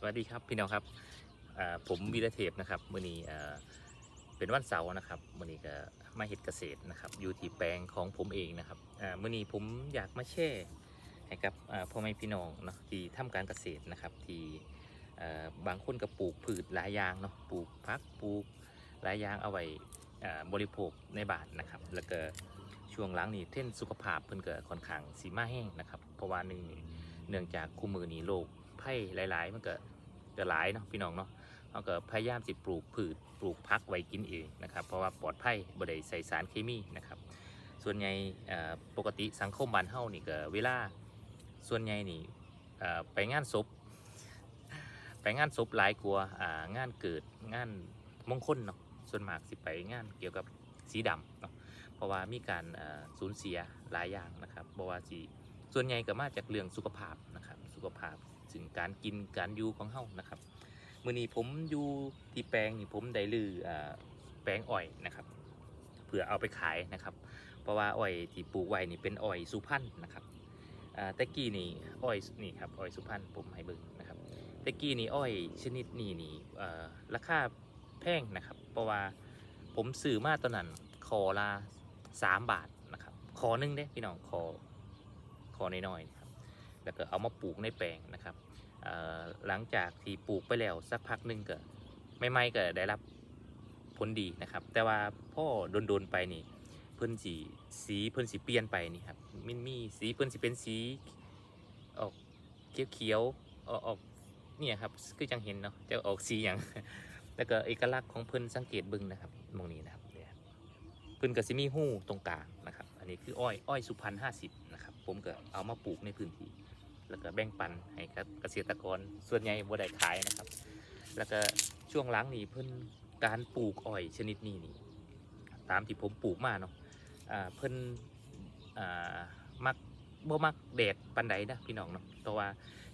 สวัสดีครับพี่น้องครับผมวีระเทพนะครับมื่อนี้เป็นวันเสาร์นะครับมื่อนี้ก็มาเฮ็ดเกษตรนะครับอยู่ที่แปลงของผมเองนะครับมื่อนี้ผมอยากมาแชร์ให้กับพ่อแม่พี่น้องเนาะที่ทำการเกษตรนะครับที่บางคนก็ปลูกพืชหลายอย่างเนาะปลูกพักปลูกหลายอย่างเอาไว้บริโภคในบ้านนะครับ แล้วก็ช่วงหลังนี่เท่นสุขภาพเพิ่นก็ค่อนข้างสีมาแห้งนะครับเพราะว่าหนึ่งเนื่องจากคู่มือนี้โลก ไผ่หลาย ๆ มันก็จะหลายเนาะพี่น้องเนาะเขาก็พยายามสิปลูกพืชปลูกพักไว้กินเองนะครับ เพราะว่าปลอดภัยบ่ได้ใส่สารเคมีนะครับ ส่วนใหญ่ปกติสังคมบ้านเฮานี่ก็เวลาส่วนใหญ่นี่ไปงานศพไปงานศพหลายกลัวงานเกิดงานมงคลเนาะส่วนมากสิไปงานเกี่ยวกับสีดำเนาะเพราะว่ามีการสูญเสียหลายอย่างนะครับเพราะว่าสิส่วนใหญ่ก็มาจากเรื่องสุขภาพนะครับสุขภาพ ถึงการกินการอยู่ของเฮานะครับมื้อนี้ผมอยู่ที่แปลงนี่ผมได้ลืออแปลงอ้อยนะครับเพื่อเอาไปขายนะครับ เพราะว่าอ้อยที่ปลูกไว้นี่เป็นอ้อยสุพรรณนะครับต่กี้นี่อ้อยนี่ครับอ้อยสุพรรณผมให้เบิ่งนะครับต่กี้นี่อ้อยชนิดนี้นี่ราคาแพงนะครับ เพราะว่าผมซื้อมาตอนนั้นคอละสามบาทนะครับคอหนึงเด้พี่น้องคอคอน้อยๆครับ แล้วก็เอามาปลูกในแปลงนะครับหลังจากที่ปลูกไปแล้วสักพักหนึงก็ไม่ไม่ก็ได้รับผลดีนะครับ แต่ว่าพ่อโดนๆไปนี่เพิ่นสีสีเพิ่นสีเปลี่ยนไปนี่ครับมันมีสีเพิ่นสีเป็นสีออกเขียวๆออกออกเนี่ยครับคือจังเห็นเนาะจะออกสีอย่างแล้วก็เอกลักษณ์ของเพิ่นสังเกตบิ่งนะครับมองนี้นะครับเนี่ยเพิ่นก็สิมีหู้ตรงกลางนะครับ อันนี้คืออ้อยอ้อยสุพรรณห้าสิบนะครับ ผมก็เอามาปลูกในพื้นที่ แล้วก็แบ่งปันให้กับเกษตรกรส่วนใหญ่บ่ได้ขายนะครับ แล้วก็ช่วงหลังนี้เพิ่นการปลูกอ้อยชนิดนี้นี่ตามที่ผมปลูกมาเนาะเพิ่นมักบ่มักแดดปันใดนะพี่น้องเนาะเพราะว่า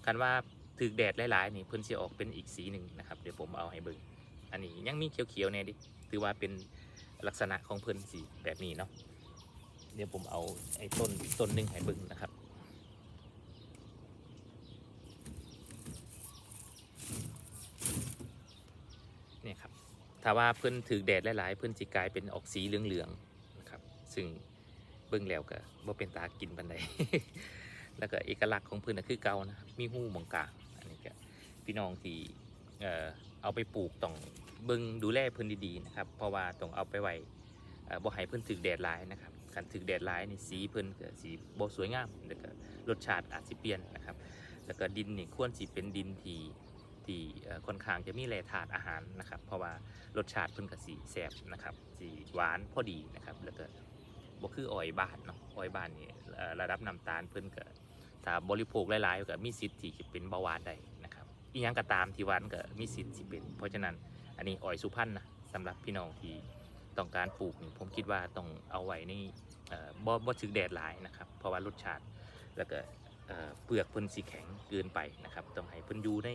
คันว่าถึกแดดหลายๆนี่เพิ่นสิออกเป็นอีกสีหนึ่งนะครับเดี๋ยวผมเอาให้เบิ่งอันนี้ยังมีเขียวๆแน่ดิถือว่าเป็นลักษณะของเพิ่นสีแบบนี้เนาะเดี๋ยวผมเอาไอ้ต้นต้นหนึ่งให้เบึงนะครับ เนี่ยครับ ถ้าว่าเพื่อนถือแดดหลายๆ เพื่อนสิกลายเป็นออกสีเหลืองๆนะครับ ซึ่งเบิ่งแล้วก็บ่เป็นตากินปันใดแล้วก็เอกลักษณ์ของเพื่อนก็คือเกานะมีหูหมองกลางอันนี้ก็พี่น้องที่เอ่อเอาไปปลูกต้องเบิ่งดูแลเพื่อนดีๆนะครับ เพราะว่าต้องเอาไปไว้เบ่ให้เพิ่นถึกแดดหลายนะครับการถึกแดดหลายนี่สีเพิ่นก็สีบ่สวยงามแล้วก็รสชาติอาจสิเปลี่ยนนะครับ แล้วก็ดินนี่ควรสิเป็นดินที่ ที่ค่อนข้างจะมีแร่ธาตุอาหารนะครับ เพราะว่ารสชาติเพิ่นก็สีแซ่บนะครับสีหวานพอดีนะครับแล้วก็บ่คืออ้อยบ้านเนาะอ้อยบ้านนี่ระดับน้ำตาลเพิ่นก็ถ้าบริโภคหลายๆก็มีสิทธิ์ที่จะเป็นเบาหวานได้นะครับอีหยังก็ตามที่หวานก็มีสิทธิ์สิเป็น เพราะฉะนั้นอันนี้อ้อยสุพรรณนะสำหรับพี่น้องที่ต้องการปลูกนี่ผมคิดว่าต้องเอาไว้ในบ่บ่บ่ถึกแดดหลายนะครับ เพราะว่ารสชาติแล้วก็เอ่อเปลือกเพิ่นสีแข็งเกินไปนะครับ ต้องให้เพิ่นอยู่ใน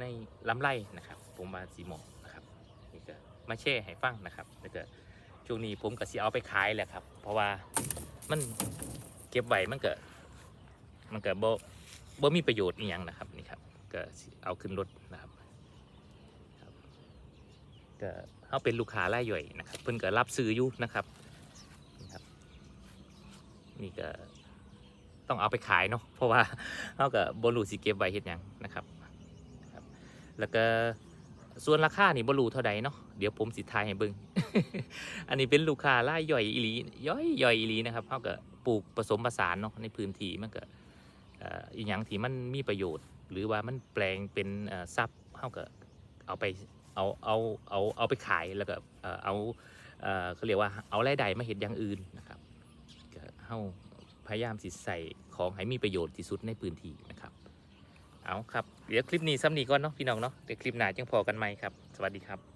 ในลำไรนะครับ ผมว่าสีหมาะนะครับนี่ก็มาแช่ให้ฟังนะครับแล้วก็ช่วงนี้ผมก็สิเอาไปขายแหละครับ เพราะว่ามันเก็บไว้มันก็มันก็บ่บ่มีประโยชน์อีหยังนะครับนี่ครับก็เอาขึ้นรถนะครับก็เขาเป็นลูกค้ารายย่อยนะครับ เพิ่นก็รับซื้ออยู่นะครับนี่ครับ นี่ก็ต้องเอาไปขายเนาะเพราะว่าเขาก็บรูสิเก็บไว้เฮ็ดยังนะครับ แล้วก็ส่วนราคานี่บรูเท่าใดเนาะเดี๋ยวผมสิทายให้เบิ่งอันนี้เป็นลูกค้ารายย่อยอีลีย่อยย่อยอีลีนะครับเขาก็ปลูกผสมผสานเนาะในพื้นที่มันก็อ่ออีหยังที่มันมีประโยชน์ หรือว่ามันแปลงเป็นทรัพย์เขาก็เอาไปเอาเอาเอาเอาไปขายแล้วก็เอาเขาเรียกว่าเอารายได้มาเห็นอย่างอื่นนะครับเฮาพยายามสิใส่ของให้มีประโยชน์ที่สุดในพื้นที่นะครับ เอาครับ เดี๋ยวคลิปนี้ซ้ำนี้ก่อนเนาะพี่น้องเนาะเดี๋ยวคลิปหน้าจังพอกันไหมครับ สวัสดีครับ